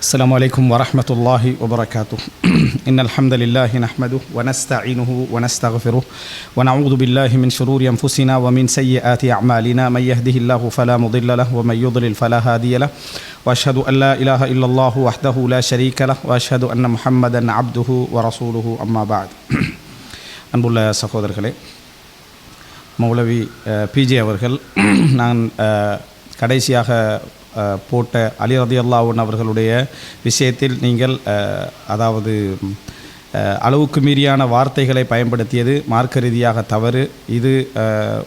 السلام عليكم ورحمة الله وبركاته. إن الحمد لله نحمده ونستعينه ونستغفره ونعوذ بالله من شرور أنفسنا ومن سيئات أعمالنا. من يهده الله فلا مضل له ومن يضلل فلا هادي له. وأشهد أن لا إله إلا الله وحده لا شريك له. وأشهد أن محمدا عبده ورسوله. أما بعد. أنبو الله سخوذر الخلي مولوي بيجي அவர்கள் நான் கடைசியாக போட்ட அலி ரதி அல்லாவுன் அவர்களுடைய விஷயத்தில் நீங்கள் அதாவது அளவுக்கு மீறியான வார்த்தைகளை பயன்படுத்தியது மார்க்க ரீதியாக தவறு. இது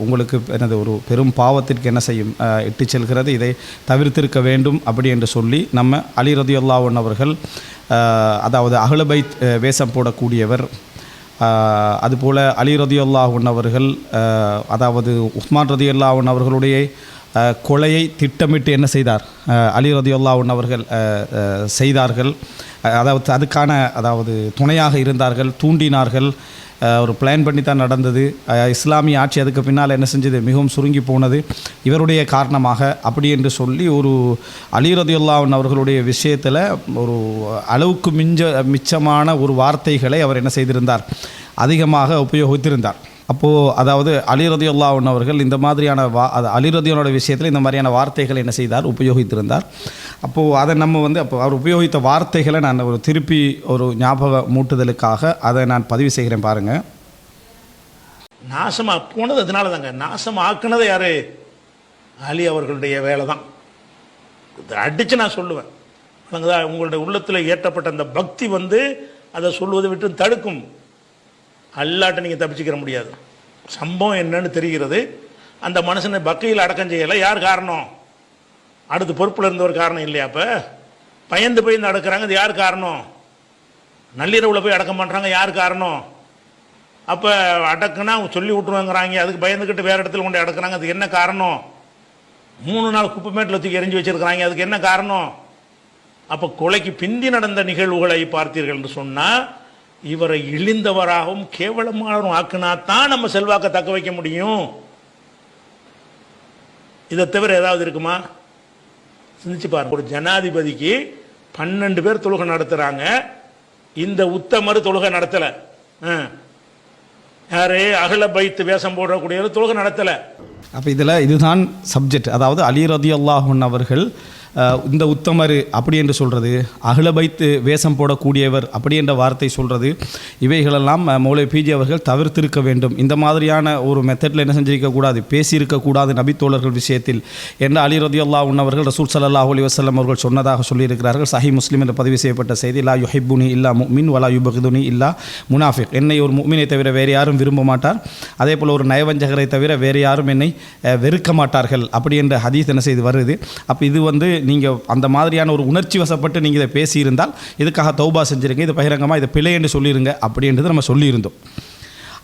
உங்களுக்கு எனது ஒரு பெரும் பாவத்திற்கு என்ன செய்யும் இட்டு செல்கிறது. இதை தவிர்த்திருக்க வேண்டும் அப்படி என்று சொல்லி நம்ம அலி ரதி அல்லாவுன் அவர்கள் அதாவது அகலபை வேஷம் போடக்கூடியவர். அதுபோல் அலி ரதியுல்லாஹன் அவர்கள் அதாவது உஸ்மான் ரதியுல்லாஹன் அவர்களுடைய கொலையை திட்டமிட்டு என்ன செய்தார்? ஆஹ் அலி ரதியுல்லாஹன் அவர்கள் செய்தார்கள். அதாவது அதுக்கான அதாவது துணையாக இருந்தார்கள் தூண்டினார்கள். ஒரு பிளான் பண்ணி தான் நடந்தது இஸ்லாமிய ஆட்சி அதுக்கு பின்னால் என்ன செஞ்சது? மிகவும் சுருங்கி போனது. இவருடைய காரணமாக அப்படி என்று சொல்லி ஒரு அலிரதியுல்லாவின் அவர்களுடைய விஷயத்தில் ஒரு அளவுக்கு மிஞ்ச மிச்சமான ஒரு வார்த்தைகளை அவர் என்ன செய்திருந்தார்? அதிகமாக உபயோகித்திருந்தார். அப்போது அதாவது அலி ரதியுல்லாஹன் அவர்கள் இந்த மாதிரியான வா அது அலிரதியோட விஷயத்தில் இந்த மாதிரியான வார்த்தைகளை என்ன செய்தார்? உபயோகித்திருந்தார். அப்போது அதை நம்ம வந்து அப்போ அவர் உபயோகித்த வார்த்தைகளை நான் ஒரு திருப்பி ஒரு ஞாபக மூட்டுதலுக்காக அதை நான் பதிவு செய்கிறேன் பாருங்கள் நாசமா போனது அதனால தாங்க நாசம் ஆக்குனது யாரு? அலி அவர்களுடைய வேலை தான் அடித்து நான் சொல்லுவேன். உங்களுடைய உள்ளத்தில் ஏற்றப்பட்ட அந்த பக்தி வந்து அதை சொல்வதை விட்டு தடுக்கும். அல்லாட்ட நீங்கள் தப்பிச்சுக்கிற முடியாது. சம்பவம் என்னன்னு தெரிகிறது. அந்த மனுஷனை பக்கையில் அடக்கம் செய்யலை. யார் காரணம்? அடுத்து பொறுப்பில் இருந்தவர் காரணம் இல்லையா அப்போ? பயந்து பயந்து அடக்கிறாங்க. அது யார் காரணம்? நள்ளிரவில் போய் அடக்கம் பண்ணுறாங்க யார் காரணம்? அப்போ அடக்குனா அவங்க சொல்லி விட்ருவாங்கிறாங்க அதுக்கு பயந்துக்கிட்டு வேறு இடத்துல கொண்டு அடக்குறாங்க. அதுக்கு என்ன காரணம்? மூணு நாள் குப்பைமேட்டில் தூக்கி எரிஞ்சு வச்சுருக்கிறாங்க. அதுக்கு என்ன காரணம்? அப்போ கொலைக்கு பிந்தி நடந்த நிகழ்வுகளை பார்த்தீர்கள் என்று சொன்னால் இவரை இழிந்தவராகவும் கேவலமானவரும் ஆக்குனா தான் நம்ம செல்வாக்கை தக்க வைக்க முடியும். இதை தவிர ஏதாவது இருக்குமா? சிந்திச்சு பாருங்க. ஒரு ஜனாதிபதிக்கு பன்னெண்டு பேர் தொழுகை நடத்துகிறாங்க இந்த உத்தமர் தொழுகை நடத்தலை. ஆ. யாரு? அகல பைத்து வேஷம் போடக்கூடிய தொழுகை நடத்தலை. அப்போ இதில் இதுதான் சப்ஜெக்ட் அதாவது அலி ரதி அல்லாஹன் அவர்கள் இந்த உத்தமர் அப்படி என்று சொல்கிறது அகிலபைத்து வேஷம் போடக்கூடியவர் அப்படி என்ற வார்த்தை சொல்கிறது இவைகளெல்லாம் மூளை மௌலை பிஜி அவர்கள் தவிர்த்திருக்க வேண்டும். இந்த மாதிரியான ஒரு மெத்தடில் என்ன செஞ்சிருக்கக்கூடாது பேசியிருக்கக்கூடாது நபித்தோழர்கள் விஷயத்தில் என்று அலி ரதி உன்னவர்கள் ரசூல் சல்லாஹ் அலி வசல்லம் அவர்கள் சொன்னதாக சொல்லியிருக்கிறார்கள். சஹி முஸ்லீம் என்று பதிவு செய்யப்பட்ட செய்தி லா யுஹிபுனி இல்லா முமின் வலா யுபகுதுனி இல்லா முனாஃபிக். என்னை ஒரு முமினை தவிர வேறு யாரும் விரும்ப மாட்டார். அதே போல் ஒரு நயவஞ்சகரை தவிர வேறு யாரும் என்னை வெறுக்க மாட்டார்கள். அப்படி என்ற ஹதீஸ் என்ன செய்து வருது. அப்போ இது வந்து நீங்கள் அந்த மாதிரியான ஒரு உணர்ச்சி வசப்பட்டு நீங்கள் இதை பேசியிருந்தால் இதுக்காக தௌபா செஞ்சிருங்க இது பகிரங்கமாக இதை பிழை என்று சொல்லிடுங்க அப்படின்றது நம்ம சொல்லியிருந்தோம்.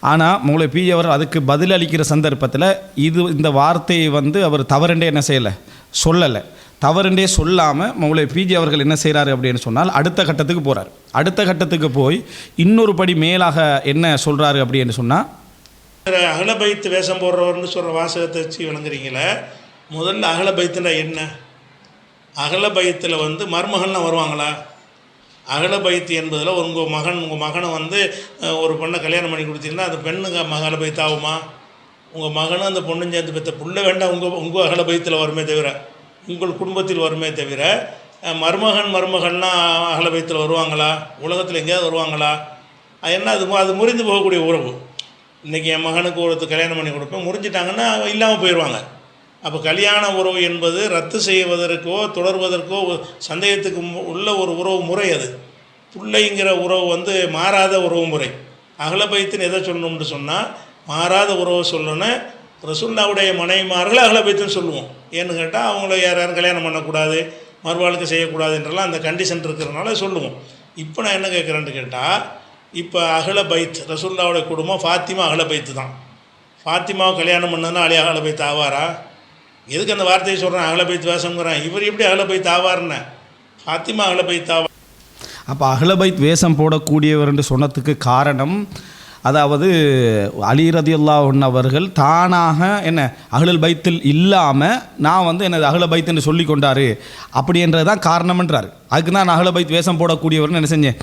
ஆனால் மௌலை பி அவர் அதுக்கு பதில் அளிக்கிற சந்தர்ப்பத்தில் இது இந்த வார்த்தையை வந்து அவர் தவறுண்டே என்ன செய்யலை? சொல்லலை. தவறுண்டே சொல்லாமல் மௌலை பிஜி அவர்கள் என்ன செய்கிறாரு அப்படின்னு சொன்னால் அடுத்த கட்டத்துக்கு போகிறார் அடுத்த கட்டத்துக்கு போய் இன்னொரு படி மேலாக என்ன சொல்கிறாரு அப்படின்னு சொன்னால் அகல பைத்து வேஷம் போடுறவர்னு சொல்கிற வாசகத்தை வச்சு விளங்குறீங்களே முதல்ல அகல பைத்துனா என்ன? அகல பயத்தில் வந்து மருமகள்லாம் வருவாங்களா? அகல பைத்து என்பதில் உங்கள் மகன் உங்கள் மகனை வந்து ஒரு பொண்ணை கல்யாணம் பண்ணி கொடுத்தீங்கன்னா அந்த பெண்ணுங்க அகல ஆகுமா? உங்கள் மகனும் அந்த பொண்ணும் சேர்ந்து பெற்ற புள்ள வேண்டாம் உங்கள் உங்கள் அகல பைத்தில் வருமே தவிர உங்கள் குடும்பத்தில் வருமே தவிர மருமகன் மருமகன்னா அகலபைத்தில் வருவாங்களா? உலகத்தில் எங்கேயாவது வருவாங்களா? அது என்ன அது அது முறிந்து போகக்கூடிய உறவு. இன்றைக்கி என் மகனுக்கு ஒருத்தர் கல்யாணம் பண்ணி கொடுப்பேன் முறிஞ்சிட்டாங்கன்னா இல்லாமல் போயிடுவாங்க அப்போ கல்யாண உறவு என்பது ரத்து செய்வதற்கோ தொடர்வதற்கோ சந்தேகத்துக்கு மு- உள்ள ஒரு உறவு முறை அது. பிள்ளைங்கிற உறவு வந்து மாறாத உறவு முறை. அகலபைத்துன்னு எதை சொல்லணும்னு சொன்னால் மாறாத உறவை சொல்லணும் ரசுல்லாவுடைய மனைவிமார்கள் அகலபைத்துன்னு சொல்லுவோம். ஏன்னு கேட்டால் அவங்கள யார் யாரும் கல்யாணம் பண்ணக்கூடாது மறுவாழ்க்கை செய்யக்கூடாதுன்றலாம் அந்த கண்டிஷன் இருக்கிறனால சொல்லுவோம். இப்போ நான் என்ன கேட்குறேன்னு கேட்டால் இப்போ அகல பைத் ரசுல்லாவுடைய குடும்பம் ஃபாத்திமா அகல பைத்து தான் ஃபாத்திமாவை கல்யாணம் பண்ணதுன்னா அலி அகல பைத் ஆவாரா? எதுக்கு அந்த வார்த்தையை சொல்கிறேன் அகல பைத் வேஷங்கிறேன் இவர் எப்படி அகல பைத் ஆவார்னு? ஃபாத்திமா அகல பைத் அப்போ அகலபைத் வேஷம் போடக்கூடியவர் என்று சொன்னதுக்கு காரணம் அதாவது அலி ரதியுல்லாஹன் அவர்கள் தானாக என்ன அகலல் பைத்தில் இல்லாமல் நான் வந்து எனது அகல பைத்துன்னு சொல்லி கொண்டாரு. அப்படின்றது தான் காரணம்ன்றார் அதுக்கு தான் நான் அகல பைத் வேஷம் போடக்கூடியவர்னு என்ன செஞ்சேன்?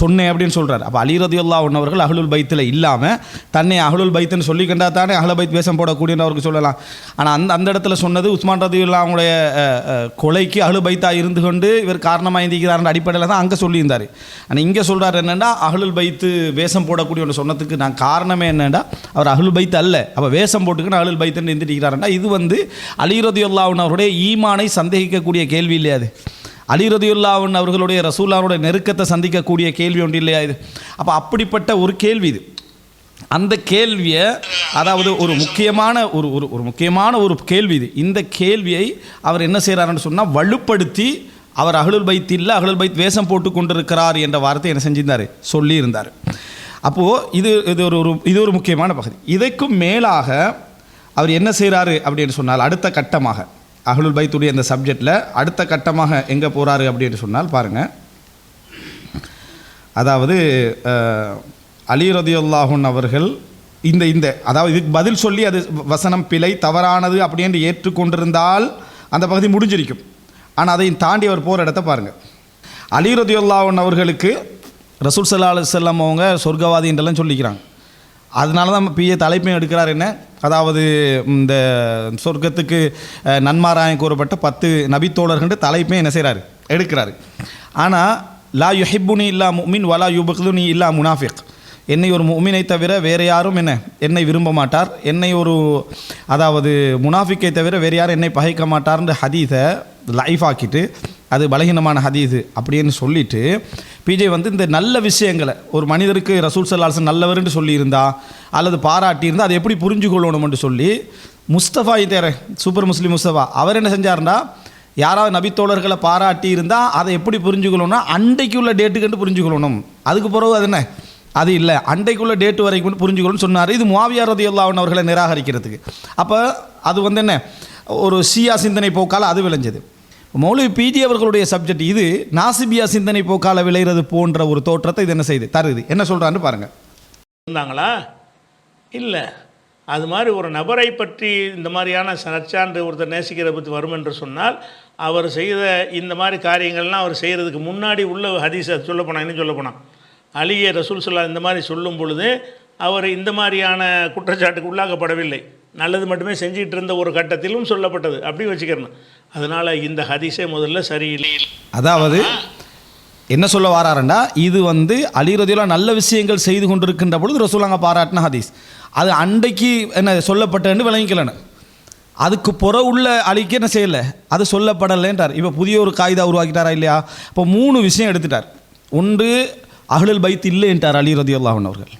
சொன்னேன் அப்படின்னு சொல்கிறார் அப்போ அலி ரதியுல்லா அவர்கள் அகலுல் பைத்தில் இல்லாமல் தன்னை அகலுல் பைத்துன்னு சொல்லிக்கண்டா தானே அகல பைத் வேஷம் போடக்கூடியன்னு அவருக்கு சொல்லலாம். ஆனால் அந்த அந்த இடத்துல சொன்னது உஸ்மான் ரதியுல்லா அவங்களுடைய கொலைக்கு அகலு பைத்தா இருந்து கொண்டு இவர் காரணமாக இருந்திக்கிறார் அடிப்படையில் தான் அங்கே சொல்லியிருந்தார். ஆனால் இங்கே சொல்கிறார் என்னென்னா அகலுல் பைத்து வேஷம் போடக்கூடியவன்னு சொன்னதுக்கு நான் காரணமே என்னென்னா அவர் அகலுல் பைத்து அல்ல. அப்போ வேஷம் போட்டுக்கின்னு அகலுல் பைத்துன்னு இருந்துட்டிருக்கிறாருன்னா இது வந்து அலி உன்னவருடைய ஈமானை சந்தேகிக்கக்கூடிய கேள்வி இல்லையா அது அவர்களுடைய ரசூல்லாவுடைய நெருக்கத்தை சந்திக்கக்கூடிய கேள்வி ஒன்று இல்லையா இது? அப்போ அப்படிப்பட்ட ஒரு கேள்வி இது. அந்த கேள்வியை அதாவது ஒரு முக்கியமான ஒரு ஒரு ஒரு முக்கியமான ஒரு கேள்வி இது. இந்த கேள்வியை அவர் என்ன செய்கிறாருன்னு சொன்னால் வலுப்படுத்தி அவர் அகலுல் பைத் இல்லை அகலுல் பைத் வேஷம் போட்டு கொண்டிருக்கிறார் என்ற வார்த்தை என்ன செஞ்சிருந்தார்? சொல்லியிருந்தார். அப்போது இது இது ஒரு ஒரு இது ஒரு முக்கியமான பகுதி. இதற்கும் மேலாக அவர் என்ன செய்கிறாரு அப்படின்னு சொன்னால் அடுத்த கட்டமாக அகலுல் பைத்துடைய அந்த சப்ஜெக்டில் அடுத்த கட்டமாக எங்கே போகிறாரு அப்படின்னு சொன்னால் பாருங்கள் அதாவது அஹ், அலி அவர்கள் இந்த இந்த அதாவது இதுக்கு பதில் சொல்லி அது வசனம் பிழை தவறானது அப்படின்னு ஏற்றுக்கொண்டிருந்தால் அந்த பகுதி முடிஞ்சிருக்கும். ஆனால் அதையும் தாண்டி அவர் போகிற இடத்த பாருங்கள் அலிரதியுல்லாஹூன் அவர்களுக்கு ரசூல் சல்லா அலுவலம் அவங்க சொர்க்கவாதின்றெல்லாம் சொல்லிக்கிறாங்க. அதனால தான் பிஏ தலைப்பையும் எடுக்கிறார் என்ன? அதாவது இந்த சொர்க்கத்துக்கு நன்மாராயம் கூறப்பட்ட பத்து நபித்தோழர்கள் தலைப்பையும் என்ன செய்கிறாரு எடுக்கிறாரு. ஆனால் லா யுஹிப்புனி இல்லா முமின் வலா யுபக்துனி இல்லா முனாஃபிக். என்னை ஒரு முமினை தவிர வேறு யாரும் என்ன? என்னை விரும்ப மாட்டார். என்னை ஒரு அதாவது முனாஃபிக்கை தவிர வேறு யாரும் என்னை பகைக்க மாட்டார்ன்ற ஹதீஸை லைஃப் ஆக்கிட்டு அது பலகீனமான ஹதீஸு அப்படின்னு சொல்லிவிட்டு பிஜே வந்து இந்த நல்ல விஷயங்களை ஒரு மனிதருக்கு ரசூல் சல்லாசன் நல்லவர்னு சொல்லியிருந்தா அல்லது பாராட்டியிருந்தா அதை எப்படி புரிஞ்சு கொள்ளணும்னு சொல்லி முஸ்தபா தேர சூப்பர் முஸ்லீம் முஸ்தபா அவர் என்ன செஞ்சாருன்னா யாராவது நபித்தோழர்களை பாராட்டி இருந்தால் அதை எப்படி புரிஞ்சுக்கணும்னா அண்டைக்குள்ள டேட்டுக்கு புரிஞ்சுக்கொள்ளணும். அதுக்கு பிறகு அது என்ன? அது இல்லை. அண்டைக்குள்ள டேட்டு வரைக்கும் புரிஞ்சுக்கணும்னு சொன்னார். இது முவாவியார் ரதி அவர்களை நிராகரிக்கிறதுக்கு. அப்போ அது வந்து என்ன? ஒரு சியா சிந்தனை போக்கால் அது விளைஞ்சது. மௌலவி பிஜி அவர்களுடைய சப்ஜெக்ட் இது. நாசிபியா சிந்தனை போக்கால விளைகிறது போன்ற ஒரு தோற்றத்தை இது என்ன செய்யுது தருது. என்ன சொல்கிறான்னு பாருங்கள் இருந்தாங்களா? இல்லை. அது மாதிரி ஒரு நபரை பற்றி இந்த மாதிரியான சர்ச்சான்று ஒருத்தர் நேசிக்கிறத பற்றி வரும் என்று சொன்னால் அவர் செய்த இந்த மாதிரி காரியங்கள்லாம் அவர் செய்கிறதுக்கு முன்னாடி உள்ள ஹதீஸை சொல்லப்போனால் என்ன இன்னும் சொல்ல போனால் ரசூல் சொல்லா இந்த மாதிரி சொல்லும் பொழுது அவர் இந்த மாதிரியான குற்றச்சாட்டுக்கு உள்ளாக்கப்படவில்லை. நல்லது மட்டுமே செஞ்சிட்டு இருந்த ஒரு கட்டத்திலும் சொல்லப்பட்டது. அப்படி வச்சுக்கிறணும் அதனால் இந்த ஹதிசே முதல்ல சரியில்லை. அதாவது என்ன சொல்ல வராருண்டா இது வந்து அலிரதியில் நல்ல விஷயங்கள் செய்து கொண்டிருக்கின்ற பொழுது ரசூலாங்க பாராட்டின ஹதீஸ். அது அன்றைக்கு என்ன சொல்லப்பட்டன்னு விளங்கிக்கலன்னு அதுக்கு புற உள்ள அழிக்க என்ன செய்யலை? அது சொல்லப்படலைன்றார். இப்போ புதிய ஒரு காகிதா உருவாக்கிட்டாரா இல்லையா? இப்போ மூணு விஷயம் எடுத்துட்டார். ஒன்று அகலுல் பைத் இல்லைன்றார் அலி ரதியுல்லாஹன் அவர்கள்.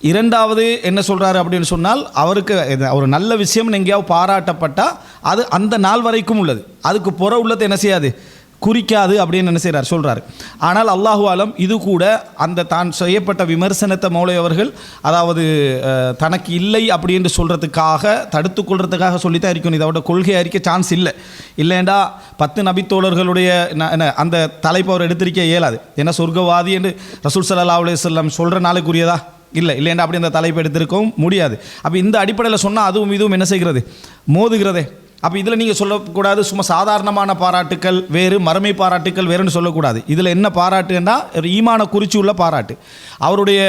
இரண்டாவது என்ன சொல்கிறாரு அப்படின்னு சொன்னால் அவருக்கு ஒரு நல்ல விஷயம் எங்கேயாவது பாராட்டப்பட்டால் அது அந்த நாள் வரைக்கும் உள்ளது. அதுக்கு புற உள்ளது என்ன செய்யாது? குறிக்காது அப்படின்னு என்ன செய்கிறார் சொல்கிறார் ஆனால் அல்லாஹு ஆலம் இது கூட அந்த தான் செய்யப்பட்ட விமர்சனத்தை மௌலை அவர்கள் அதாவது தனக்கு இல்லை அப்படின்னு சொல்கிறதுக்காக தடுத்து கொள்றதுக்காக சொல்லித்தான் இருக்கணும். இதோட கொள்கை அறிக்க சான்ஸ் இல்லை. இல்லைண்டா பத்து நபித்தோழர்களுடைய ந- என்ன, அந்த தலைப்பு அவர் எடுத்திருக்க இயலாது. ஏன்னா சொர்க்கவாதி என்று ரசூல் சல்லா அலுவலம் சொல்கிற நாளுக்குரியதா? இல்லை இல்லைண்டா அப்படி அந்த தலைப்பு எடுத்திருக்கவும் முடியாது. அப்போ இந்த அடிப்படையில் சொன்னால் அதுவும் இதுவும் என்ன செய்கிறது? மோதுகிறதே. அப்போ இதில் நீங்கள் சொல்லக்கூடாது சும்மா சாதாரணமான பாராட்டுக்கள் வேறு மறுமை பாராட்டுக்கள் வேறுன்னு சொல்லக்கூடாது. இதில் என்ன பாராட்டுன்னா ஒரு ஈமான குறிச்சி உள்ள பாராட்டு. அவருடைய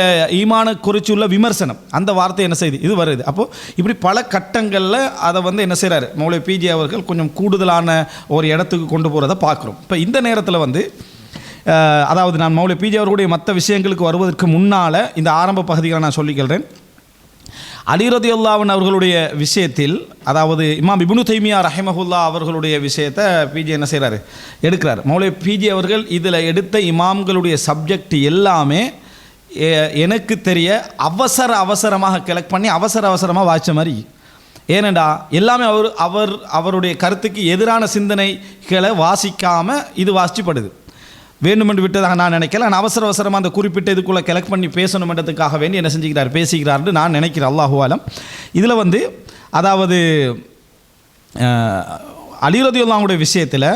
ஈமான குறிச்சி உள்ள விமர்சனம். அந்த வார்த்தை என்ன செய்யுது இது வருது. அப்போது இப்படி பல கட்டங்களில் அதை வந்து என்ன செய்கிறாரு மௌலை பிஜி அவர்கள் கொஞ்சம் கூடுதலான ஒரு இடத்துக்கு கொண்டு போகிறத பார்க்குறோம். இப்போ இந்த நேரத்தில் வந்து அதாவது நான் மௌலை பிஜி அவர்களுடைய மற்ற விஷயங்களுக்கு வருவதற்கு முன்னால் இந்த ஆரம்ப பகுதிகளை நான் சொல்லிக்கிறேன் அலிரதி அல்லாவன் அவர்களுடைய விஷயத்தில் அதாவது இமாம் இபுனு தைமியா ரஹிமஹுல்லா அவர்களுடைய விஷயத்தை பிஜி என்ன செய்கிறாரு எடுக்கிறார். மௌலை பிஜி அவர்கள் இதில் எடுத்த இமாம்களுடைய சப்ஜெக்ட் எல்லாமே எனக்கு தெரிய அவசர அவசரமாக கலெக்ட் பண்ணி அவசர அவசரமாக வாய்ச்ச மாதிரி. ஏனண்டா எல்லாமே அவர் அவர் அவருடைய கருத்துக்கு எதிரான சிந்தனைகளை வாசிக்காமல் இது வாசிச்சுப்படுது வேண்டுமென்று விட்டதாக நான் நினைக்கல. நான் அவசர அவசரமாக அந்த குறிப்பிட்ட இதுக்குள்ளே கலெக்ட் பண்ணி பேசணுமென்றதுக்காக வேண்டி என்ன செஞ்சுக்கிறார் பேசிக்கிறார்னு நான் நினைக்கிறேன். அல்லாஹுவாலம் இதில் வந்து அதாவது அலிரதியுல்லாவுடைய விஷயத்தில்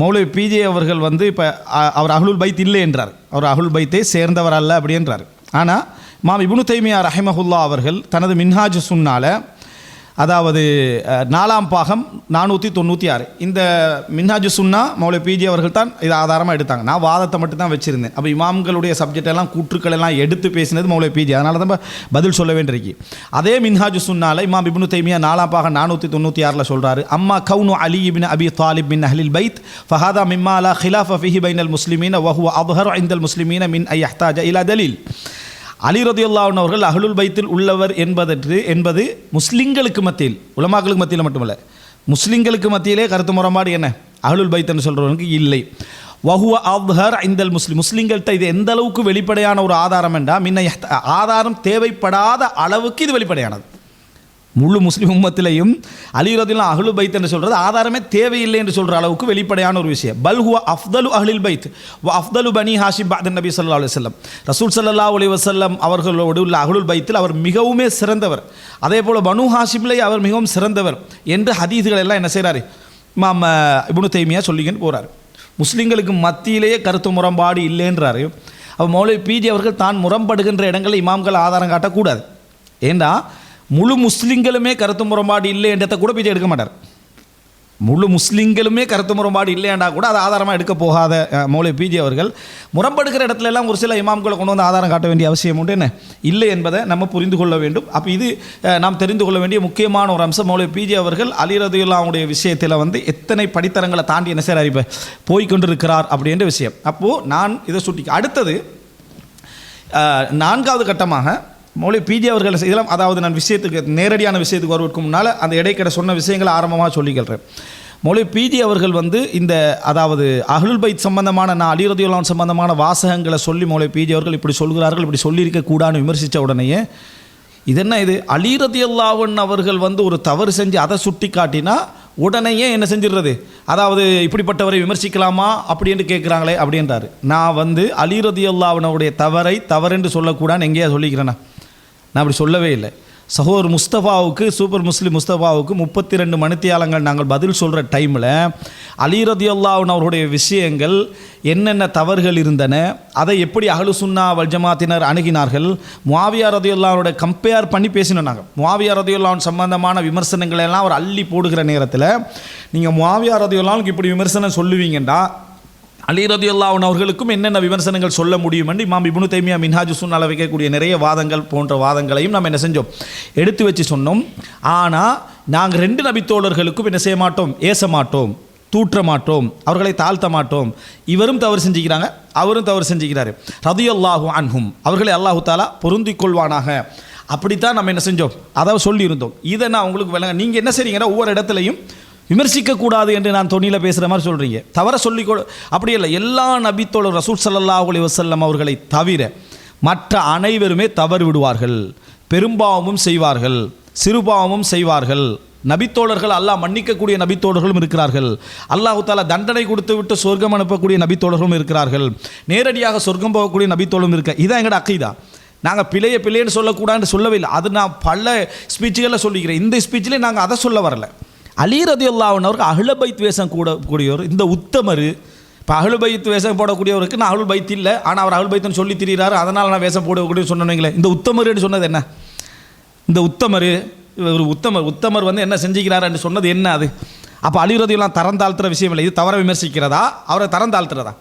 மௌலவி பிஜே அவர்கள் வந்து இப்போ அவர் அகுல் பைத் இல்லை என்றார். அவர் அகுல் பைத்தை சேர்ந்தவர் அல்ல அப்படின்றார். ஆனால் மாம் இபுனு தைமியா ரஹிமஹுல்லா அவர்கள் தனது மின்ஹாஜ் சுன்னால அதாவது நாலாம் பாகம் நானூற்றி தொண்ணூற்றி ஆறு இந்த மின்ஹாஜு சுன்னா மௌலை பிஜி அவர்கள் தான் இதை ஆதாரமாக எடுத்தாங்க. நான் வாதத்தை மட்டும் தான் வச்சுருந்தேன். அப்போ இமாம்களுடைய சப்ஜெக்ட் எல்லாம் கூற்றுக்கள் எல்லாம் எடுத்து பேசினது மௌலை பிஜி. அதனால தான் பதில் சொல்ல வேண்டியிருக்கு. அதே மின்ஹாஜு சுன்னால இமாம் இப்னு தைமியா நாலாம் பாகம் நானூற்றி தொண்ணூற்றி ஆறில் சொல்கிறாரு அம்மா கவுனு அலி இபின் அபி தாலிப் மின் அஹ்லில் பைத் ஃபஹாதா மிம்மா அலா ஹிலாஃப பைனல் முஸ்லிமீன் வஹுவ அபஹர் ஐந்தல் முஸ்லிமீன் மின் ஐ அஹ்தாஜ இலா தலீல். அலி ரதியுல்லாவின் அவர்கள் அகலுல் பைத்தில் உள்ளவர் என்பதற்கு என்பது முஸ்லிம்களுக்கு மத்தியில் உலமாக்களுக்கு மத்தியில் மட்டுமல்ல. முஸ்லிம்களுக்கு மத்தியிலே கருத்து முரண்பாடு என்ன? அகலுல் பைத் சொல்கிறவனுக்கு இல்லை. வஹுவ அவ்ஹர் ஐந்தல் முஸ்லிம் முஸ்லிம்கள்கிட்ட இது எந்த அளவுக்கு வெளிப்படையான ஒரு ஆதாரம் என்றால் முன்ன ஆதாரம் தேவைப்படாத அளவுக்கு இது வெளிப்படையானது. முழு முஸ்லீம் உம்மத்திலையும் அலிரதிலாம் அகலு பைத் என்று சொல்கிறது ஆதாரமே தேவையில்லை என்று சொல்கிற அளவுக்கு வெளிப்படையான ஒரு விஷயம். பல் ஹுவ அஃப்தலு அஹ்லில் பைத். வ அஃப்தலு பனி ஹாஷிம் பாதன் நபி சல்லா அலி வல்லம் ரசூல் சல்லா அலி வசல்லம் அவர்களோடு உள்ள அகலுல் பைத்தில் அவர் மிகவுமே சிறந்தவர். அதே போல் பனு ஹாஷிம்லே அவர் மிகவும் சிறந்தவர் என்று ஹதீதுகள் எல்லாம் என்ன செய்கிறாரு மாம இபுனு தைமியாக தைமியா சொல்லிங்கன்னு போகிறார் முஸ்லீம்களுக்கு மத்தியிலேயே கருத்து முரண்பாடு இல்லைன்றாரு. அப்போ மௌலவி பிஜி அவர்கள் தான் முரண்படுகின்ற இடங்களில் இமாம்கள் ஆதாரம் காட்டக்கூடாது. ஏண்டா? முழு முஸ்லிம்களுமே கருத்து முரண்பாடு இல்லை என்றதை கூட பிஜே எடுக்க மாட்டார். முழு முஸ்லிம்களுமே கருத்து முரண்பாடு இல்லையாண்டா கூட அது ஆதாரமாக எடுக்க போகாத மௌலை பிஜி அவர்கள். முரண்படுகிற இடத்துல எல்லாம் ஒரு சில இமாம்களை கொண்டு வந்து ஆதாரம் காட்ட வேண்டிய அவசியம் உண்டு என்ன? இல்லை என்பதை நம்ம புரிந்து கொள்ள வேண்டும். அப்போ இது நாம் தெரிந்து கொள்ள வேண்டிய முக்கியமான ஒரு அம்சம் மௌலை பிஜி அவர்கள் அலிரதுல்லாவுடைய விஷயத்தில் வந்து எத்தனை படித்தரங்களை தாண்டி என்ன செய்கிறார் இப்போ? போய்கொண்டிருக்கிறார் அப்படின்ற விஷயம். அப்போது நான் இதை சுட்டி அடுத்தது நான்காவது கட்டமாக மௌலி பிஜி அவர்கள் இதெல்லாம் அதாவது நான் விஷயத்துக்கு நேரடியான விஷயத்துக்கு வருவதற்கு முன்னால் அந்த இடைக்கிட சொன்ன விஷயங்களை ஆரம்பமாக சொல்லிக்கிறேன் மௌலி பிஜி அவர்கள் வந்து இந்த அதாவது அகுல் பைத் சம்பந்தமான நான் அலிரதியுல்லான் சம்பந்தமான வாசகங்களை சொல்லி மௌலி பிஜி அவர்கள் இப்படி சொல்கிறார்கள் இப்படி சொல்லியிருக்க கூடாதுன்னு விமர்சித்த உடனேயே இது என்ன இது? அலிரதி அல்லாவன் அவர்கள் வந்து ஒரு தவறு செஞ்சு அதை சுட்டி காட்டினா உடனேயே என்ன செஞ்சிடுறது? அதாவது இப்படிப்பட்டவரை விமர்சிக்கலாமா? அப்படின்னு கேட்குறாங்களே அப்படின்றாரு. நான் வந்து அலிரதி அல்லாவனுடைய தவறை தவறென்று சொல்லக்கூடாதுன்னு எங்கேயா சொல்லிக்கிறேன்னா நான் அப்படி சொல்லவே இல்லை. சகோதர் முஸ்தபாவுக்கு சூப்பர் முஸ்லீம் முஸ்தபாவுக்கு முப்பத்தி ரெண்டு மணித்தியாலங்கள் நாங்கள் பதில் சொல்கிற டைமில் அலீரதியுல்லாவின் அவருடைய விஷயங்கள் என்னென்ன தவறுகள் இருந்தன அதை எப்படி அகலு சுன்னா வல் ஜமாத்தினர் அணுகினார்கள் முவாவியா ரதியுல்லாவுடைய கம்பேர் பண்ணி பேசினோம் நாங்கள் முவாவியா ரதியுல்லாவின் சம்பந்தமான விமர்சனங்களை எல்லாம் அவர் அள்ளி போடுகிற நேரத்தில் நீங்கள் முவாவியா ரதியுல்லாவுக்கு இப்படி விமர்சனம் சொல்லுவீங்கண்டா அலி அல்லாவுன் அவர்களுக்கும் என்னென்ன விமர்சனங்கள் சொல்ல முடியும் என்று இமாம் இபுனு தைமியா மின்ஹாஜு சுன்னால வைக்கக்கூடிய நிறைய வாதங்கள் போன்ற வாதங்களையும் நாம் என்ன செஞ்சோம்? எடுத்து வச்சு சொன்னோம். ஆனால் நாங்கள் ரெண்டு நபித்தோழர்களுக்கும் என்ன செய்ய மாட்டோம்? ஏச மாட்டோம். தூற்ற மாட்டோம். அவர்களை தாழ்த்த மாட்டோம். இவரும் தவறு செஞ்சுக்கிறாங்க. அவரும் தவறு செஞ்சுக்கிறாரு. ரதியல்லாஹு அன்ஹும். அவர்களை அல்லாஹு தாலா பொருந்திக் கொள்வானாக. அப்படித்தான் நம்ம என்ன செஞ்சோம்? அதாவது சொல்லியிருந்தோம். இதை நான் உங்களுக்கு விளங்க நீங்கள் என்ன செய்றீங்கன்னா ஒவ்வொரு இடத்துலையும் விமர்சிக்கக்கூடாது என்று நான் தொனியில் பேசுகிற மாதிரி சொல்கிறீங்க தவற சொல்லி கொடு அப்படி இல்லை. எல்லா நபித்தோழர் ரசூல் ஸல்லல்லாஹு அலைஹி வஸல்லம் அவர்களை தவிர மற்ற அனைவருமே தவறு விடுவார்கள். பெரும்பாவமும் செய்வார்கள். சிறுபாவமும் செய்வார்கள். நபித்தோழர்கள் அல்லாஹ் மன்னிக்கக்கூடிய நபித்தோழர்களும் இருக்கிறார்கள். அல்லாஹு தாலா தண்டனை கொடுத்து விட்டு சொர்க்கம் அனுப்பக்கூடிய நபித்தோழர்களும் இருக்கிறார்கள். நேரடியாக சொர்க்கம் போகக்கூடிய நபித்தோழரும் இருக்க இதான் எங்கட அக்கீதா நாங்கள் பிழைய பிள்ளைன்னு சொல்லக்கூடாதுன்னு சொல்லவே இல்லை. அது நான் பல ஸ்பீச்சுகளில் சொல்லிக்கிறேன். இந்த ஸ்பீச்சிலே நாங்கள் அதை சொல்ல வரல. அலி ரதியுல்லாவின் அவருக்கு அஹ்லபைத் வேஷம் கூட கூடியவர். இந்த உத்தமர் இப்போ அகல் பைத் வேஷம் போடக்கூடியவருக்கு நான் அகல் பைத் இல்லை ஆனால் அவர் அகல் பைத்துன்னு சொல்லி திரிகிறாரு அதனால் நான் வேஷம் போடக்கூடிய சொன்னீங்களே இந்த உத்தமர்னு சொன்னது என்ன? இந்த உத்தமர் ஒரு உத்தமர் உத்தமர் வந்து என்ன செஞ்சுக்கிறாருன்னு சொன்னது என்ன அது? அப்போ அழிவுறதையெல்லாம் தரம் தாழ்த்துற விஷயம் இல்லை இது தவற விமர்சிக்கிறதா? அவரை தரம் தாழ்த்துறதா?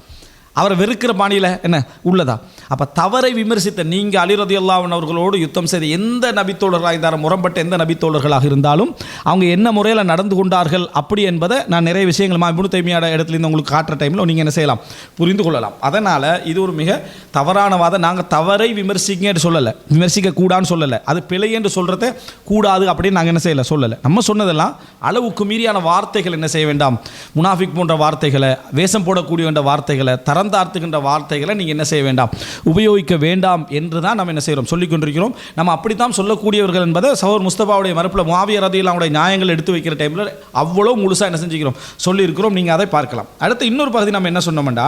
அவரை வெறுக்கிற பாணியில் என்ன? உள்ளதா? அப்போ தவறை விமர்சித்த நீங்கள் அலிரதி அவர்களோடு யுத்தம் செய்த எந்த நபித்தோழர்களாக இருந்தாலும் முரம்பட்ட எந்த நபித்தோழர்களாக இருந்தாலும் அவங்க என்ன முறையில் நடந்து கொண்டார்கள் அப்படி என்பதை நான் நிறைய விஷயங்கள் மா இப்னு தைமியாட இடத்துல இருந்து உங்களுக்கு காட்டுற டைமில் நீங்கள் என்ன செய்யலாம்? புரிந்து கொள்ளலாம். அதனால் இது ஒரு மிக தவறான வாதம். நாங்கள் தவறை விமர்சிங்கன்னு சொல்லலை. விமர்சிக்க கூடான்னு சொல்லலை. அது பிழை என்று சொல்கிறத கூடாது அப்படின்னு நாங்கள் என்ன செய்யலை? சொல்லலை. நம்ம சொன்னதெல்லாம் அளவுக்கு மீறியான வார்த்தைகள் என்ன செய்ய வேண்டாம்? முனாஃபிக் போன்ற வார்த்தைகளை வேஷம் போடக்கூடிய என்ற வார்த்தைகளை தரந்தார்த்துகின்ற வார்த்தைகளை நீங்கள் என்ன செய்ய வேண்டாம்? உபயோகிக்க வேண்டாம் என்று தான் நம்ம என்ன செய்கிறோம் சொல்லிக் கொண்டிருக்கிறோம். நம்ம அப்படித்தான் சொல்லக்கூடியவர்கள் என்பதை சகோர் முஸ்தபாவுடைய மறுப்பில் மாவிய ரதியில் அவனுடைய நியாயங்கள் எடுத்து வைக்கிற டைமில் அவ்வளோ முழுசாக என்ன செஞ்சுக்கிறோம்? சொல்லியிருக்கிறோம். நீங்கள் அதை பார்க்கலாம். அடுத்து இன்னொரு பகுதி நம்ம என்ன சொன்னோம்டா?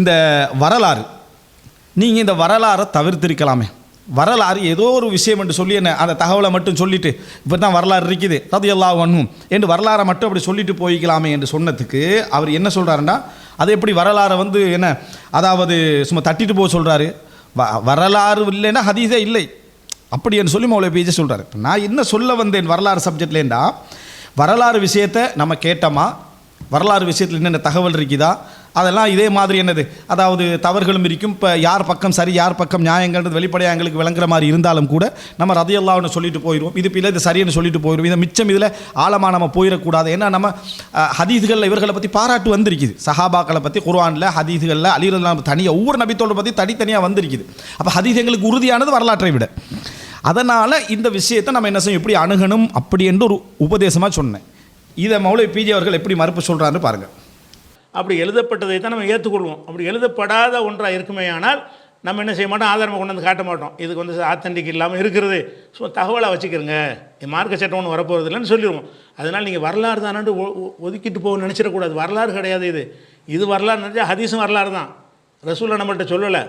இந்த வரலாறு. நீங்கள் இந்த வரலாறை தவிர்த்திருக்கலாமே. வரலாறு ஏதோ ஒரு விஷயம் என்று சொல்லி என்ன அந்த தகவலை மட்டும் சொல்லிட்டு இப்போ தான் வரலாறு இருக்குது அது எல்லா ஒன்றும் என்று வரலாறை மட்டும் அப்படி சொல்லிட்டு போய்க்கலாமே என்று சொன்னதுக்கு அவர் என்ன சொல்கிறாருன்னா அது எப்படி வரலாறை வந்து என்ன அதாவது சும்மா தட்டிட்டு போக சொல்கிறாரு வ வரலாறு இல்லைன்னா ஹதீஸே இல்லை. அப்படின்னு சொல்லி மௌலை பிஜே சொல்கிறாரு நான் என்ன சொல்ல வந்தேன் வரலாறு சப்ஜெக்ட்லேண்டா வரலாறு விஷயத்தை நம்ம கேட்டோமா? வரலாறு விஷயத்தில் என்னென்ன தகவல் இருக்குதா? அதெல்லாம் இதே மாதிரி என்னது? அதாவது தவறுகளும் இருக்கும். இப்போ யார் பக்கம் சரி யார் பக்கம் நியாயங்கிறது வெளிப்படையாக எங்களுக்கு விளங்குற மாதிரி இருந்தாலும் கூட நம்ம ரதையல்லான்னு சொல்லிட்டு போயிடுவோம் இது இல்லை இது சரின்னு சொல்லிட்டு போயிடுவோம் இதை மிச்சம் இதில் ஆழமாக நம்ம போயிடக்கூடாது. ஏன்னா நம்ம ஹதீதுகளில் இவர்களை பற்றி பாராட்டு வந்திருக்குது. சஹாபாக்களை பற்றி குர்வானில் ஹதீதுகளில் அலிரல்லாம் தனியாக ஒவ்வொரு நபித்தோட பற்றி தனித்தனியாக வந்திருக்குது. அப்போ ஹதீஸ் எங்களுக்கு உறுதியானது வரலாற்றை விட. அதனால் இந்த விஷயத்தை நம்ம என்ன செய்யும் எப்படி அணுகணும்? அப்படி என்று ஒரு உபதேசமாக சொன்னேன். இதை மௌலை பிஜே அவர்கள் எப்படி மறுப்பு சொல்கிறாருன்னு பாருங்கள் அப்படி எழுதப்பட்டதை தான் நம்ம ஏற்றுக்கொள்வோம். அப்படி எழுதப்படாத ஒன்றாக இருக்குமே ஆனால் நம்ம என்ன செய்ய மாட்டோம்? ஆதாரமாக கொண்டு வந்து காட்ட மாட்டோம். இதுக்கு வந்து ஆத்தன்டிக் இல்லாமல் இருக்கிறது. ஸோ தகவலாக வச்சுக்கிறங்க. இது மார்க்க சட்டம் ஒன்று வரப்போகிறது இல்லைன்னு சொல்லிடுவோம் அதனால் நீங்கள் வரலாறு தானு ஒதுக்கிட்டு போக நினச்சிடக்கூடாது. வரலாறு கிடையாது இது. இது வரலாறு நினச்சா ஹதீஸும் வரலாறு தான். ரசூல்லா நம்மள்கிட்ட சொல்லலை.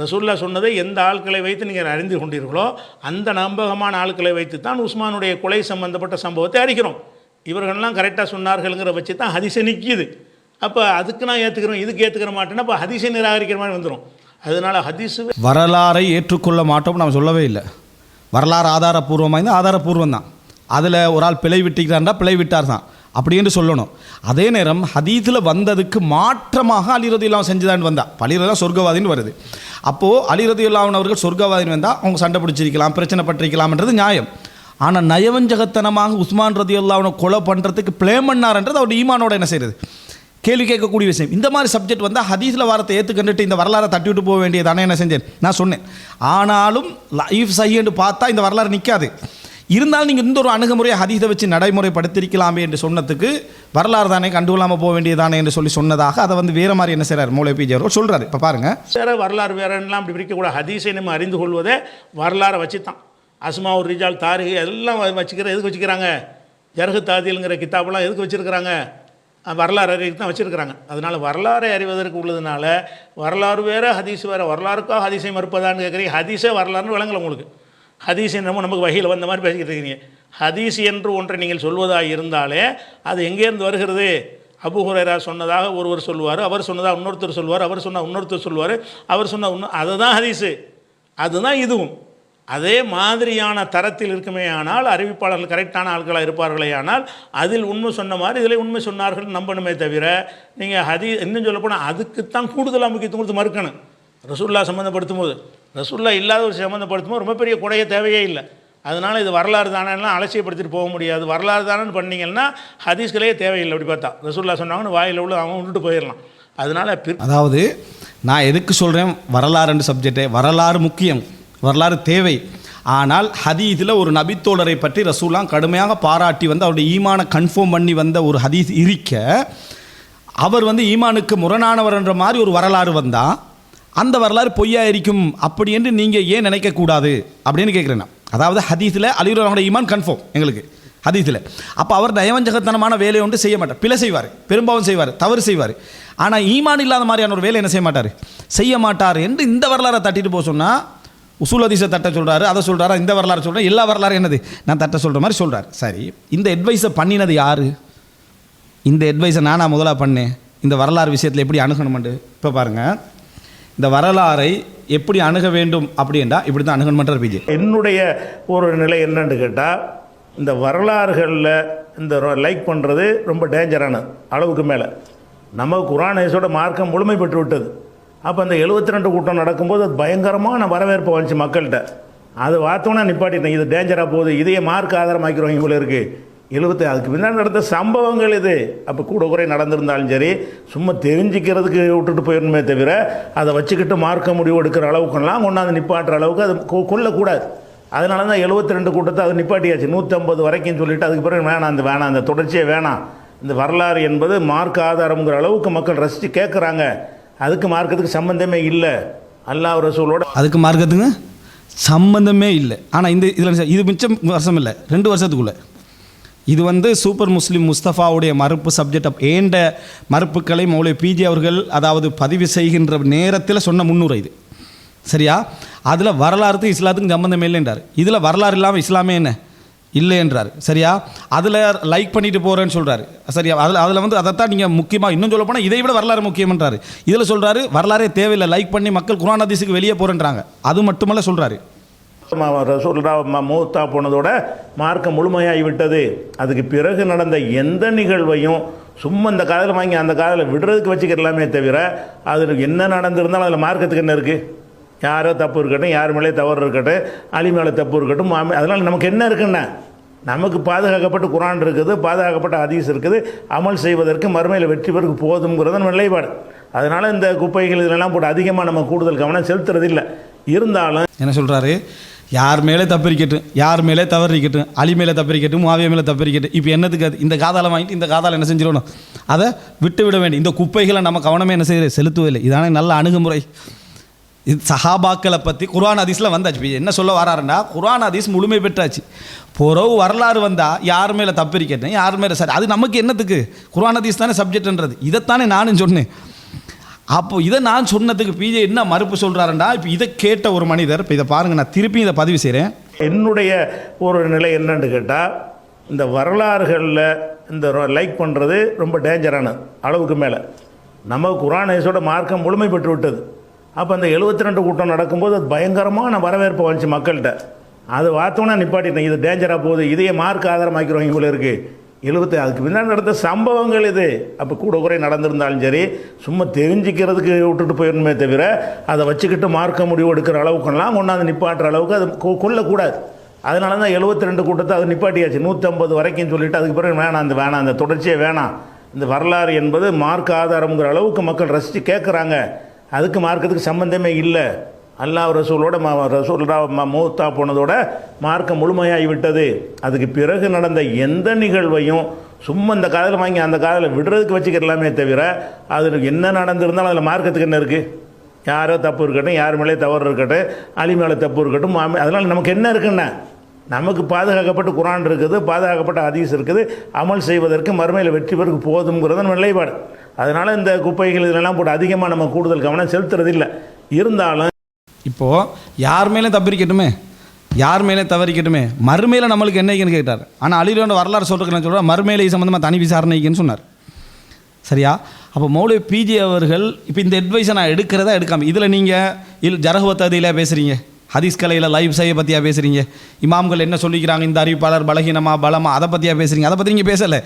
ரசூல்லா சொன்னதை எந்த ஆட்களை வைத்து நீங்கள் அறிந்து கொண்டீர்களோ அந்த நம்பகமான ஆட்களை வைத்து தான் உஸ்மானுடைய கொலை சம்பந்தப்பட்ட சம்பவத்தை அறிக்கிறோம் இவர்கள்லாம் கரெக்டாக சொன்னார்கள்ங்கிற வச்சு தான் ஹதீஸை நிற்கிது அப்போ அதுக்கு நான் ஏற்றுக்கிறோம் இதுக்கு ஏற்றுக்கிற மாட்டேன்னா அப்போ ஹதீஸை நிராகரிக்கிற மாதிரி வந்துடும் அதனால் ஹதீஸு வரலாறை ஏற்றுக்கொள்ள மாட்டோம் நம்ம சொல்லவே இல்லை. வரலாறு ஆதாரப்பூர்வமாக இருந்தால் ஆதாரப்பூர்வம் தான். அதில் ஒரு ஆள் பிழை விட்டுக்கிறாண்டா பிழை விட்டார் தான். அப்படி என்று சொல்லணும். அதே நேரம் ஹதீஸில் வந்ததுக்கு மாற்றமாக அலிரதி இல்லாமல் செஞ்சுதான் வந்தா. அலிரதான் சொர்க்கவாதின்னு வருது. அப்போது அலிரதி இல்லாமல் அவர்கள் சொர்க்கவாதின்னு வந்தால் அவங்க சண்டை பிடிச்சிருக்கலாம் பிரச்சனை பட்டிருக்கலாம்ன்றது நியாயம். ஆனால் நயவஞ்சகத்தனமாக உஸ்மான் ரதி அல்லாவனை கொலை பண்ணுறதுக்கு ப்ளே பண்ணார்ன்றது அவருடைய ஈமானோட என்ன செய்கிறது கேள்வி கேட்கக்கூடிய விஷயம். இந்த மாதிரி சப்ஜெக்ட் வந்தால் ஹதீஸில் வாரத்தை ஏற்றுக்கண்டுட்டு இந்த வரலாறை தட்டி விட்டு போக வேண்டியதானே என்ன செஞ்சேன்? நான் சொன்னேன். ஆனாலும் லைஃப் சஹின்னு பார்த்தா இந்த வரலாறு நிற்காது இருந்தாலும் நீங்கள் இந்த ஒரு அணுகுமுறையை ஹதீஸை வச்சு நடைமுறைப்படுத்திருக்கலாமே என்று சொன்னதுக்கு வரலாறு தானே கண்டுகொள்ளாமல் போக வேண்டியதானே என்று சொல்லி சொன்னதாக அதை வந்து வேறு மாதிரி என்ன செய்கிறார் மூளை பிஜி அவர்கள் சொல்கிறார் இப்போ பாருங்கள் வேற வரலாறு வேறெல்லாம் அப்படி பிரிக்கக்கூட ஹதீஸை நம்ம அறிந்து கொள்வதே வரலாறை வச்சு தான் அஸ்மா ஒரு ரிஜால் தாரிகை எல்லாம் வச்சுக்கிற எதுக்கு வச்சுக்கிறாங்க? ஜர்ஹு தாதிலுங்கிற கிதாபெல்லாம் எதுக்கு வச்சுருக்கிறாங்க? வரலாறு அறிவு தான் வச்சுருக்கிறாங்க. அதனால் வரலாறை அறிவதற்கு உள்ளதுனால வரலாறு வேறு ஹதீஸ் வேறு. வரலாறுக்காக ஹதீஸை மறுப்பதான்னு கேட்குறீங்க. ஹதீஸே வரலாறுன்னு விளங்கல உங்களுக்கு. ஹதீஸ் என்னமோ நமக்கு வகையில் வந்த மாதிரி பேசிக்கிட்டு இருக்கீங்க. ஹதீஸ் என்று ஒன்றை நீங்கள் சொல்வதாக இருந்தாலே அது எங்கேருந்து வருகிறது? அபுஹுரரா சொன்னதாக ஒருவர் சொல்லுவார் அவர் சொன்னதாக இன்னொருத்தர் சொல்லுவார் அவர் சொன்னால் இன்னொருத்தர் சொல்லுவார் அவர் சொன்ன இன்னும் அதுதான் ஹதீஸு. அதுதான் இதுவும். அதே மாதிரியான தரத்தில் இருக்குமே ஆனால் அறிவிப்பாளர்கள் கரெக்டான ஆட்களாக இருப்பார்களே ஆனால் அதில் உண்மை சொன்ன மாதிரி இதில் உண்மை சொன்னார்கள் நம்பணுமே தவிர நீங்கள் ஹதி இன்னும் சொல்லப்போனால் அதுக்குத்தான் கூடுதலாக முக்கியத்துவம் கொடுத்து மறுக்கணும். ரசுல்லா சம்மந்தப்படுத்தும் போது ரசுல்லா இல்லாத ஒரு சம்மந்தப்படுத்தும் போது ரொம்ப பெரிய குறைய தேவையே இல்லை. அதனால் இது வரலாறு தானேலாம் அலட்சியப்படுத்திட்டு போக முடியாது. வரலாறு தானேன்னு பண்ணிங்கன்னா ஹதீஸ்களே தேவையில்லை அப்படி பார்த்தா. ரசுல்லா சொன்னாங்கன்னு வாயில் உள்ள அவன் விட்டுட்டு போயிடலாம். அதனால் அதாவது நான் எதுக்கு சொல்கிறேன் வரலாறுன்ற சப்ஜெக்டே வரலாறு முக்கியம். வரலாறு தேவை. ஆனால் ஹதீஸில் ஒரு நபித்தோழரை பற்றி ரசூலாம் கடுமையாக பாராட்டி வந்து அவருடைய ஈமானை கன்ஃபார்ம் பண்ணி வந்த ஒரு ஹதீஸ் இருக்க அவர் வந்து ஈமானுக்கு முரணானவர்ன்ற மாதிரி ஒரு வரலாறு வந்தால் அந்த வரலாறு பொய்யா இருக்கும் அப்படி என்று நீங்கள் ஏன் நினைக்கக்கூடாது அப்படின்னு கேட்குறேன் அதாவது ஹதீஸில் அலிவுரோட ஈமான் கன்ஃபார்ம் எங்களுக்கு. ஹதீஸில். அப்போ அவர் நயவஞ்சகத்தனமான வேலையை ஒன்று செய்ய மாட்டார். பிழை செய்வார். பெரும்பாலும் செய்வார். தவறு செய்வார். ஆனால் ஈமான் இல்லாத மாதிரியான ஒரு வேலை என்ன செய்ய மாட்டார்? செய்ய மாட்டார் என்று இந்த வரலாறை தட்டிட்டு போக சொன்னால் உசூல் ஹதீஸை தட்ட சொல்கிறாரு அதை சொல்கிறாரு இந்த வரலாறு சொல்கிறேன் எல்லா வரலாறு என்னது? நான் தட்ட சொல்கிற மாதிரி சொல்கிறார் சரி இந்த அட்வைஸை பண்ணினது யார்? இந்த அட்வைஸை நானாக முதலாக பண்ணேன். இந்த வரலாறு விஷயத்தில் எப்படி அணுகணுமெண்டு இப்போ பாருங்கள் இந்த வரலாறை எப்படி அணுக வேண்டும் அப்படின்டா இப்படி தான் அணுகணுமன்ற பிஜே. என்னுடைய ஒரு நிலை என்னன்னு கேட்டால் இந்த வரலாறுகளில் இந்த லைக் பண்ணுறது ரொம்ப டேஞ்சரானது அளவுக்கு மேலே. நம்ம குரானேஸோட மார்க்கம் முழுமை பெற்று விட்டது அப்போ அந்த 72 ரெண்டு கூட்டம் நடக்கும்போது அது பயங்கரமான வரவேற்பு வந்துச்சு மக்கள்கிட்ட. அது பார்த்தோன்னே நிப்பாட்டிட்டேன் இது டேஞ்சராக போகுது இதையே மார்க் ஆதாரமாக்கிறோம் இவ்வளோ இருக்குது எழுபத்தி அதுக்கு பின்னாடி நடந்த சம்பவங்கள் இது. அப்போ கூட குறை நடந்திருந்தாலும் சரி சும்மா தெரிஞ்சுக்கிறதுக்கு விட்டுட்டு போயிடணுமே தவிர அதை வச்சுக்கிட்டு மார்க்க முடிவு எடுக்கிற அளவுக்கெல்லாம் கொண்டாந்து நிப்பாட்டுற அளவுக்கு அது கொல்லக்கூடாது. அதனால தான் 72 ரெண்டு கூட்டத்தை அது நிப்பாட்டியாச்சு. நூற்றம்பது வரைக்கும் சொல்லிட்டு அதுக்கு பிறகு வேணாம் அந்த வேணாம் அந்த தொடர்ச்சியே வேணாம். இந்த வரலாறு என்பது மார்க் ஆதாரங்கிற அளவுக்கு மக்கள் ரசித்து கேட்குறாங்க அதுக்கு மார்க்கத்துக்கு சம்பந்தமே இல்லை. அல்லாஹ் ரசூலோட அதுக்கு மார்க்கத்துக்கு சம்பந்தமே இல்லை. ஆனால் இந்த இதில் இது மிச்சம் வருஷம் இல்லை. ரெண்டு வருஷத்துக்குள்ளே. இது வந்து சூப்பர் முஸ்லீம் முஸ்தஃபாவுடைய மறுப்பு சப்ஜெக்ட் ஏண்ட மறுப்புகளை மௌலை பிஜி அவர்கள் அதாவது பதிவு செய்கின்ற நேரத்தில் சொன்ன முன்னுரை இது. சரியா? அதில் வரலாறுக்கும் இஸ்லாத்துக்கும் சம்பந்தம் இல்லைன்றார். இதில் வரலாறு இல்லாமல் இஸ்லாமே என்ன? இல்லை என்றார். சரியா? அதில் லைக் பண்ணிட்டு போகிறேன்னு சொல்கிறாரு சரியா? அதில் அதில் வந்து அதைத்தான் நீங்கள் முக்கியமாக இன்னும் சொல்ல போனால் இதை விட வரலாறு முக்கியம்ன்றாரு இதில் சொல்கிறாரு வரலாறே தேவையில்லை. லைக் பண்ணி மக்கள் குரான் அதிசுக்கு வெளியே போகிறேன்றாங்க அது மட்டுமல்ல சொல்கிறாரு ரசூல்லா மூத்தா போனதோட மார்க்கம் முழுமையாகி விட்டது அதுக்கு பிறகு நடந்த எந்த நிகழ்வையும் சும்மா இந்த காதில் வாங்கி அந்த காதில் விடுறதுக்கு வச்சுக்கிறலாமே தவிர அதில் என்ன நடந்திருந்தாலும் அதில் மார்க்கத்துக்கு என்ன இருக்குது யாரோ தப்பு இருக்கட்டும் யார் மேலே தவறு இருக்கட்டும் அலி மேலே தப்பு இருக்கட்டும் மாமி அதனால் நமக்கு என்ன இருக்குன்னா நமக்கு பாதுகாக்கப்பட்ட குரான் இருக்குது பாதுகாக்கப்பட்ட ஹதீஸ் இருக்குது அமல் செய்வதற்கு மறுமையில் வெற்றி பெருக்கு போதுங்கிறது நம்ம நிலைப்பாடு. அதனால் இந்த குப்பைகள் இதெல்லாம் போட்டு அதிகமாக நம்ம கூடுதல் கவனம் செலுத்துறது இல்லை. இருந்தாலும் என்ன சொல்கிறாரு யார் மேலே தப்பரிக்கட்டும் யார் மேலே தவறிக்கட்டும் அலி மேலே தப்பு இருக்கட்டும் மாவிய மேலே தப்பரிக்கட்டும் இப்போ என்னத்துக்கு அது? இந்த காதால் வாங்கிட்டு இந்த காதால் என்ன செஞ்சிடணும் அதை விட்டு விட வேண்டும் இந்த குப்பைகளை நம்ம கவனமே என்ன செய்ய செலுத்துவதில்லை. இதான நல்ல அணுகுமுறை. இது சஹாபாக்களை பற்றி குர்ஆன் ஹதீஸில் வந்தாச்சு. என்ன சொல்ல வராருன்னா குர்ஆன் ஹதீஸ் முழுமை பெற்றாச்சு. பொறவு வரலாறு வந்தால் யார் மேலே தப்பு இருக்கட்டும் யார் மேலே சரி அது நமக்கு என்னத்துக்கு? குர்ஆன் ஹதீஸ் தானே சப்ஜெக்ட்ன்றது. இதைத்தானே நானும் சொன்னேன். அப்போ இதை நான் சொன்னதுக்கு பிஜே என்ன மறுப்பு சொல்கிறாருண்டா இப்போ இதை கேட்ட ஒரு மனிதர் இப்போ இதை பாருங்கள் நான் திருப்பி இதை பதிவு செய்கிறேன் என்னுடைய ஒரு நிலை என்னன்னு கேட்டால் இந்த வரலாறுகளில் இந்த லைக் பண்ணுறது ரொம்ப டேஞ்சரானது அளவுக்கு மேலே. நம்ம குரானேஸோட மார்க்கம் முழுமை பெற்று விட்டது. அப்போ அந்த எழுபத்தி ரெண்டு கூட்டம் நடக்கும்போது அது பயங்கரமான வரவேற்பு வந்துச்சு மக்கள்கிட்ட. அது பார்த்தோன்னா நிப்பாட்டிட்டேன். இது டேஞ்சராக போகுது. இதையே மார்க் ஆதாரமாக்கிறோம் இவ்வளோ இருக்குது எழுபத்தி அதுக்கு பின்னாடி நடந்த சம்பவங்கள் இது. அப்போ கூட குறை நடந்திருந்தாலும் சரி சும்மா தெரிஞ்சுக்கிறதுக்கு விட்டுட்டு போயிடணுமே தவிர அதை வச்சுக்கிட்டு மார்க்க முடிவு எடுக்கிற அளவுக்கெல்லாம் கொண்டாந்து நிப்பாட்டுற அளவுக்கு அது கொ- கொள்ளக்கூடாது அதனால தான் எழுபத்தி ரெண்டு கூட்டத்தை அது நிப்பாட்டியாச்சு. நூற்றம்பது வரைக்கும் சொல்லிவிட்டு அதுக்கு பிறகு வேணாம் அந்த வேணாம் அந்த தொடர்ச்சியே வேணாம். இந்த வரலாறு என்பது மார்க் ஆதாரம்ங்கிற அளவுக்கு மக்கள் ரசித்து கேட்குறாங்க அதுக்கு மார்க்கத்துக்கு சம்பந்தமே இல்லை. அல்லாஹ் ரசூலோட மா ரசூல்லா மூத்தா போனதோட மார்க்கம் முழுமையாகிவிட்டது அதுக்கு பிறகு நடந்த எந்த நிகழ்வையும் சும்மா இந்த காதில் வாங்கி அந்த காதில் விடுறதுக்கு வச்சுக்கிறலாமே தவிர அதில் என்ன நடந்திருந்தாலும் அதில் மார்க்கத்துக்கு என்ன இருக்குது யாரோ தப்பு இருக்கட்டும் யார் மேலே தவறு இருக்கட்டும் அலி மேலே தப்பு இருக்கட்டும் அதனால் நமக்கு என்ன இருக்குன்னா நமக்கு பாதுகாக்கப்பட்ட குரான் இருக்குது பாதுகாக்கப்பட்ட ஹதீஸ் இருக்குது. அமல் செய்வதற்கு மறுமையில் வெற்றி பெருக்கு போதுங்கிறது நம்ம நிலைப்பாடு. அதனால் இந்த குப்பைகள் இதெல்லாம் போட்டு அதிகமாக நம்ம கூடுதல் கவனம் செலுத்துறது இல்லை இருந்தாலும் இப்போது யார் மேலே தப்பிக்கட்டுமே யார் மேலே தவறிக்கட்டுமே? மறுமையில் நம்மளுக்கு என்னைக்குன்னு கேட்டார். ஆனால் அலிரோட வரலாறு சொல்கிறேன் நான் சொல்கிறேன் சம்மந்தமாக தனி விசாரணைக்குன்னு சொன்னார். சரியா? அப்போ மௌலி பிஜி அவர்கள் இப்போ இந்த அட்வைஸை நான் எடுக்கிறதா எடுக்காமல் இதில் நீங்கள் இல் ஜரகுவத்ததியில் பேசுகிறீங்க ஹதீஸ் கலையில் லைவ் செய்ய பற்றியா பேசுகிறீங்க இமாம்கள் என்ன சொல்லிக்கிறாங்க? இந்த அறிவிப்பாளர் பலகீனமா பலமா அதை பற்றியா பேசுகிறீங்க அதை பற்றி நீங்கள் பேசலை.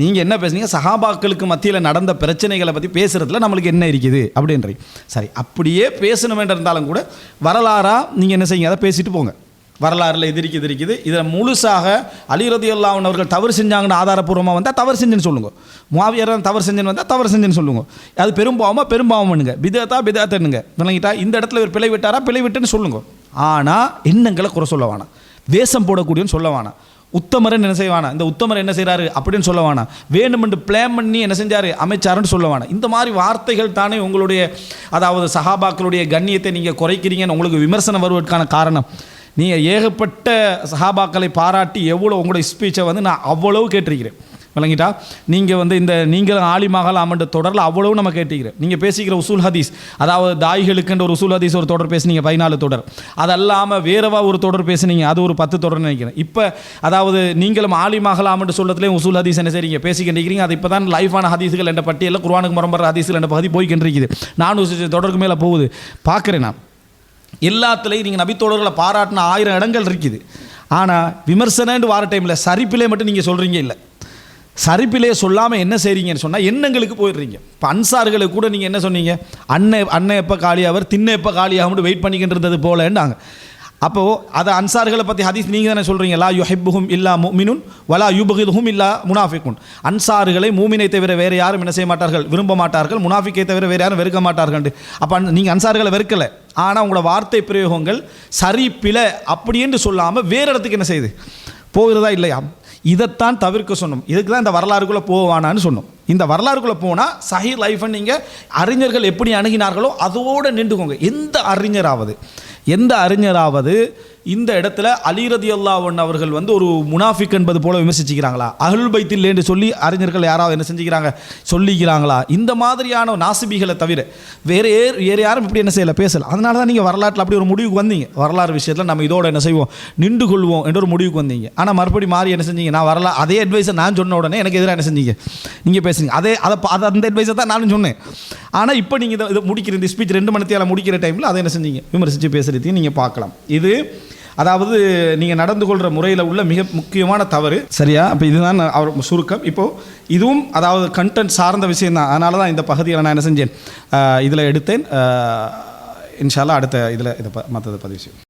நீங்கள் என்ன பேசுறீங்க? சஹாபாக்களுக்கு மத்தியில் நடந்த பிரச்சனைகளை பற்றி பேசுகிறதுல நம்மளுக்கு என்ன இருக்குது? அப்படின்றீங்க. சரி அப்படியே பேசணும் இருந்தாலும் கூட வரலாறாக நீங்கள் என்ன செய்யுங்க? அதை பேசிட்டு போங்க. வரலாறுல இருக்குது இருக்குது இதில் முழுசாக அலிரதி அல்லாஹன் அவர்கள் தவறு செஞ்சாங்கன்னு ஆதாரப்பூர்வமாக வந்தால் தவறு செஞ்சுன்னு சொல்லுங்க. மாவியர் தவறு செஞ்சுன்னு வந்தால் தவறு செஞ்சுன்னு சொல்லுங்க. அது பெரும்பாவமாக பெரும்பாவம் பண்ணுங்க பிதத்தா பிதத்துன்னுங்க விளங்கிட்டா இந்த இடத்துல ஒரு பிழை விட்டாரா? பிழை விட்டுன்னு சொல்லுங்க. ஆனால் எண்ணங்களை குறை சொல்ல வேணாம். வேஷம் போடக்கூடியன்னு சொல்ல வேணாம். உத்தமரன் என்ன செய்வானா இந்த உத்தமர் என்ன செய்கிறாரு அப்படின்னு சொல்ல வேணாம். வேணுமென்று பிளான் பண்ணி என்ன செஞ்சார்? அமைச்சாருன்னு சொல்ல வேணாம். இந்த மாதிரி வார்த்தைகள் தானே உங்களுடைய அதாவது சஹாபாக்களுடைய கண்ணியத்தை நீங்கள் குறைக்கிறீங்கன்னு உங்களுக்கு விமர்சனம் வருவதற்கான காரணம். நீங்கள் ஏகப்பட்ட சஹாபாக்களை பாராட்டி எவ்வளோ உங்களுடைய ஸ்பீச்சை வந்து நான் அவ்வளவு கேட்டிருக்கிறேன். விளங்கிட்டா நீங்கள் வந்து இந்த நீங்களும் ஆலிமகள் அமன்ற தொடரில் அவ்வளவு நம்ம கேட்டிக்கிறேன். நீங்கள் பேசிக்கிற உசூல் ஹதீஸ் அதாவது தாய்களுக்குன்ற ஒரு உசூல் ஹதீஸ் ஒரு தொடர் பேசுனீங்க பதினாலு தொடர். அது அல்லாமல் வேறவா ஒரு தொடர் பேசுனீங்க அது ஒரு பத்து தொடர்னு நினைக்கிறேன். இப்போ அதாவது நீங்களும் ஆலிமகள் அமன்ற சொல்லத்துலேயும் உசூல் ஹதீஸ் என்ன செய்றீங்க? பேசிக்கிட்டு அது இப்போ தான் லைஃபான ஹதீஸ்கள் என்ற பட்டியலில் குருவானுக்கு முரம்பர ஹதீஸ்கள் என்ற பகுதி போய்கின்றிருக்குது நானும் தொடருக்கு மேலே போகுது. பார்க்குறேன் நான். எல்லாத்துலேயும் நீங்கள் நபித்தோழர்களை பாராட்டின ஆயிரம் இடங்கள் இருக்குது. ஆனால் விமர்சனன்னு வார டைமில் சரிப்பிலே மட்டும் நீங்கள் சொல்கிறீங்க இல்லை. சரிப்பிலே சொல்லாமல் என்ன செய்கிறீங்கன்னு சொன்னால் எண்ணங்களுக்கு போயிடுறீங்க. இப்போ அன்சார்களை கூட நீங்கள் என்ன சொன்னீங்க? அண்ணன் அண்ணன் எப்போ காலியாவர் திண்ணை எப்போ காலியாகும்னு வெயிட் பண்ணிக்கிட்டு இருந்தது போலன்னாங்க. அப்போது அதை அன்சார்களை பற்றி ஹதீஸ் நீங்கள் தானே சொல்கிறீங்க லா யுஹிப்புஹும் இல்லா முமினுன் வலா யுபகிதுஹும் இல்லா முனாஃபிக்குன் அன்சார்களை மூமினை தவிர வேறு யாரும் என்ன செய்ய மாட்டார்கள்? விரும்ப மாட்டார்கள். முனாஃபிக்கை தவிர வேறு யாரும் வெறுக்க மாட்டார்கள் அப்போ நீங்கள் அன்சார்களை வெறுக்கலை. ஆனால் உங்களோட வார்த்தை பிரயோகங்கள் சரி பிழை அப்படின்னு சொல்லாமல் வேறு இடத்துக்கு என்ன செய்யுது? போகிறதா இல்லையா? இதைத்தான் தவிர்க்க சொன்னோம். இதுக்கு தான் இந்த வரலாறுக்குள்ளே போவானான்னு சொன்னோம். இந்த வரலாறுக்குள்ளே போனால் சஹி லைஃபை நீங்கள் அறிஞர்கள் எப்படி அணுகினார்களோ அதோடு நின்றுக்கோங்க. எந்த அறிஞராவது. எந்த அறிஞராவது இந்த இடத்துல அலிரதி அல்லாவன் அவர்கள் வந்து ஒரு முனாஃபிக் என்பது போல விமர்சிச்சுக்கிறாங்களா? அகல் பைத்தில் என்று சொல்லி அறிஞர்கள் யாராவது என்ன செஞ்சுக்கிறாங்க? சொல்லிக்கிறாங்களா? இந்த மாதிரியான நாசிபிகளை தவிர வேறு ஏர் வேறு யாரும் இப்படி என்ன செய்யலை? பேசலை. அதனால தான் நீங்கள் வரலாற்றில் அப்படி ஒரு முடிவுக்கு வந்தீங்க. வரலாறு விஷயத்தில் நம்ம இதோட என்ன செய்வோம்? நின்று கொள்வோம் என்ற ஒரு முடிவுக்கு வந்தீங்க. ஆனால் மறுபடி மாறி என்ன செஞ்சீங்க? நான் வரலா. அதே அட்வைஸை நான் சொன்ன உடனே எனக்கு எதிராக என்ன செஞ்சீங்க? நீங்கள் பேசுங்க. அதே அதை அதை அந்த அட்வைஸை தான் நானும் சொன்னேன். ஆனால் இப்போ நீங்கள் இதை முடிக்கிற இந்த ஸ்பீச் ரெண்டு மணி தேவை முடிக்கிற டைமில் அதை என்ன செஞ்சீங்க? விமர்சித்து பேசுகிறதையும் நீங்கள் பார்க்கலாம். இது அதாவது நீங்கள் நடந்து கொள்கிற முறையில் உள்ள மிக முக்கியமான தவறு. சரியா? அப்போ இதுதான் அவர் சுருக்கம். இப்போது இதுவும் அதாவது கண்டென்ட் சார்ந்த விஷயந்தான் அதனால தான் இந்த பகுதியில் நான் என்ன செஞ்சேன்? இதில் எடுத்தேன். இன்ஷால்லா அடுத்த இதில் இதை மற்றதை பதிவு செய்யும்